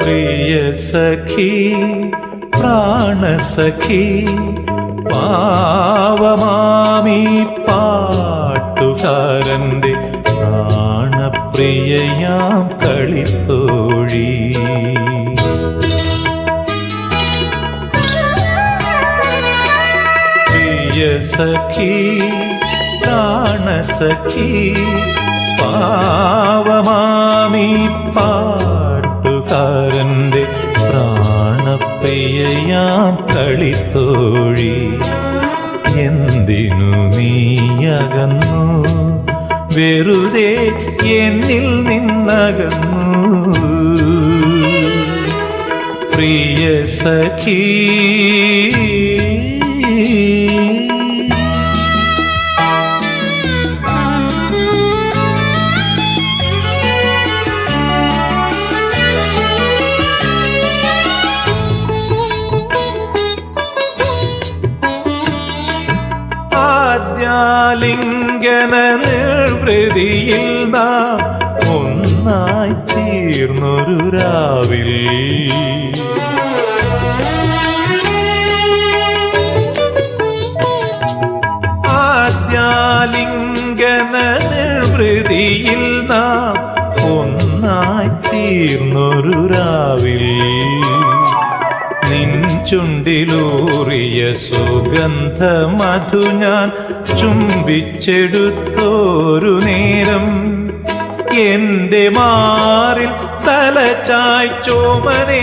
സഖി പ്രാണസഖി പാവമാമി പാട്ടുകാരന്റെ പ്രാണപ്രിയയാം കളിത്തോഴി. പ്രിയ സഖി പ്രാണസഖി പാവമാമി പാട്ടുകാരന്റെ കളിത്തോഴി. എന്തിനു നീയകന്നു വെറുതെ എന്നിൽ നിന്നകന്നു. പ്രിയ സഖീ നിർവൃതിയിൽ നാം ഒന്നായി തീർന്നൊരു രാവിൽ. ആദ്യാലിംഗന നിർവൃതിയിൽ നാം ഒന്നായി തീർന്നൊരു രാവിൽ. നിൻ സുഗന്ധ മധു ഞാൻ ചുംബിച്ചെടുത്തോരു നേരം. എന്റെ മാറിൽ തലച്ചായ് ചോമനെ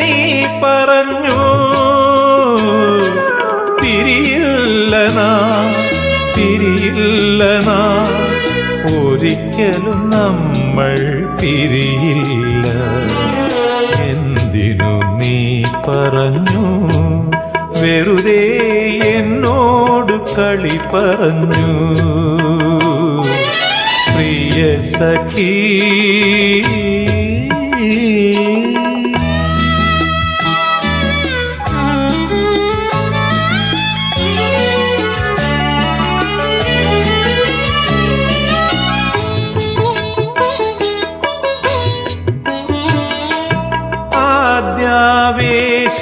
നീ പറഞ്ഞു. തിരിയില്ലനാ നാ തിരിയില്ല നാ ഒരിക്കലും നമ്മൾ പിരിയില്ല എന്തിനു നീ പറഞ്ഞു. വെറുതെ എന്നോട് കളി പറഞ്ഞു. പ്രിയ സഖീ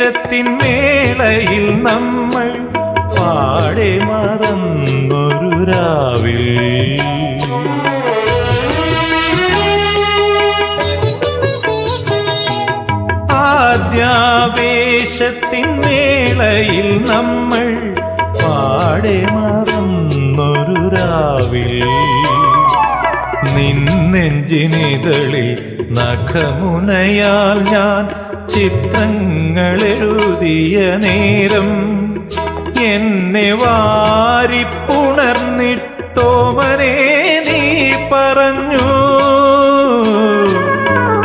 ആദ്യാവേശത്തിൻ മേളയിൽ നമ്മൾ പാടെ മറന്നൊരു രാവിൽ. ആദ്യാവേശത്തിൻ മേളയിൽ നമ്മൾ പാടെ മറന്നൊരു രാവിൽ. നിന്നെഞ്ചിനിതളിൽ നഖമുനയാൽ ഞാൻ ചിത്രങ്ങൾ എഴുതിയ നേരം എന്നെ വാരിപ്പുണർന്നിട്ടോമനെ നീ പറഞ്ഞു.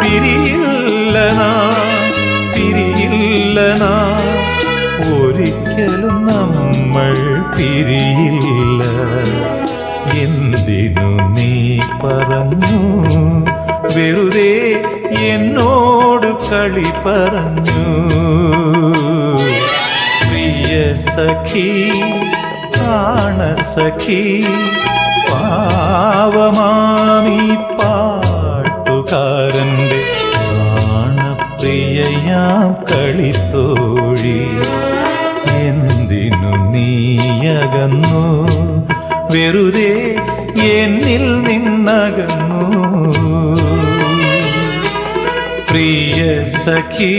പിരിയില്ലനാ പിരിയില്ലനാ ഒരിക്കലും നമ്മൾ പിരിയില്ല. എന്തിനു നീ പറഞ്ഞു? വെറുതെ കളി പറഞ്ഞു പ്രിയ സഖി പ്രാണസഖി പാവമാമി പാട്ടുകാരന്റെ പ്രാണപ്രിയയാം കളിത്തോഴി. എന്തിനു നീയകന്നു? വെറുതെ എന്നിൽ നിന്നകന്നു. പ്രിയ സഖീ